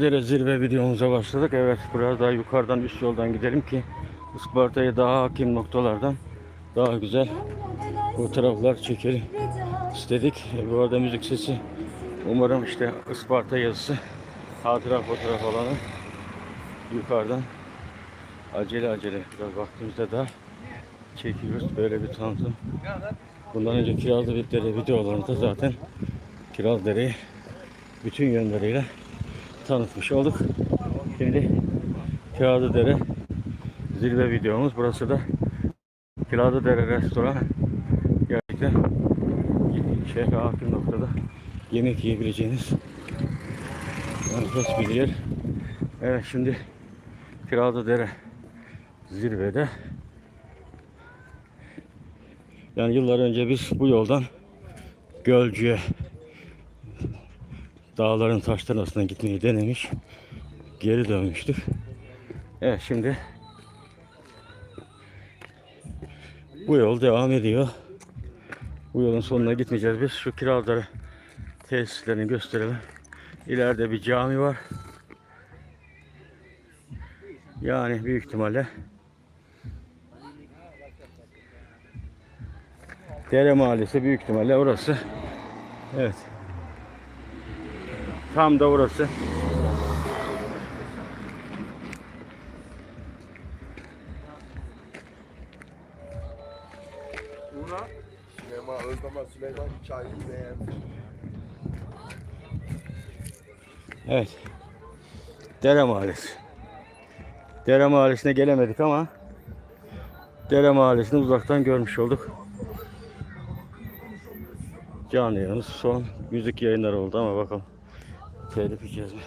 Dere zirve videomuza başladık. Evet biraz daha yukarıdan üst yoldan gidelim ki Isparta'ya daha hakim noktalardan daha güzel fotoğraflar çekelim istedik. E, Bu arada müzik sesi umarım işte Isparta yazısı hatıra fotoğraf alanı yukarıdan acele acele biraz vaktimize daha çekiyoruz. Böyle bir tanıtım. Bundan önce Kirazlı bir dere videolarında zaten Kirazdere'yi bütün yönleriyle tanıtmış olduk. Şimdi Kağıdıdere zirve videomuz. Burası da Kağıdıdere restoran. Gerçekten şehre hakim noktada yemek yiyebileceğiniz enfes bir yer. Evet şimdi Kağıdıdere zirvede. Yani yıllar önce biz bu yoldan Gölcü'ye dağların taşların arasından gitmeyi denemiş. Geri dönmüştük. Evet şimdi bu yol devam ediyor. Bu yolun sonuna gitmeyeceğiz biz. Şu Kirazları tesislerini gösterelim. İleride bir cami var. Yani büyük ihtimalle Dere Mahallesi büyük ihtimalle orası. Evet. Tam da orası. Buna Süleyman Özdemir Süleyman çayı beğenmiş. Evet. Dere Mahallesi. Dere Mahallesi'ne gelemedik ama Dere Mahallesi'ni uzaktan görmüş olduk. Canlı yayınımız son müzik yayınları oldu ama bakalım telif yiyeceğiz mi?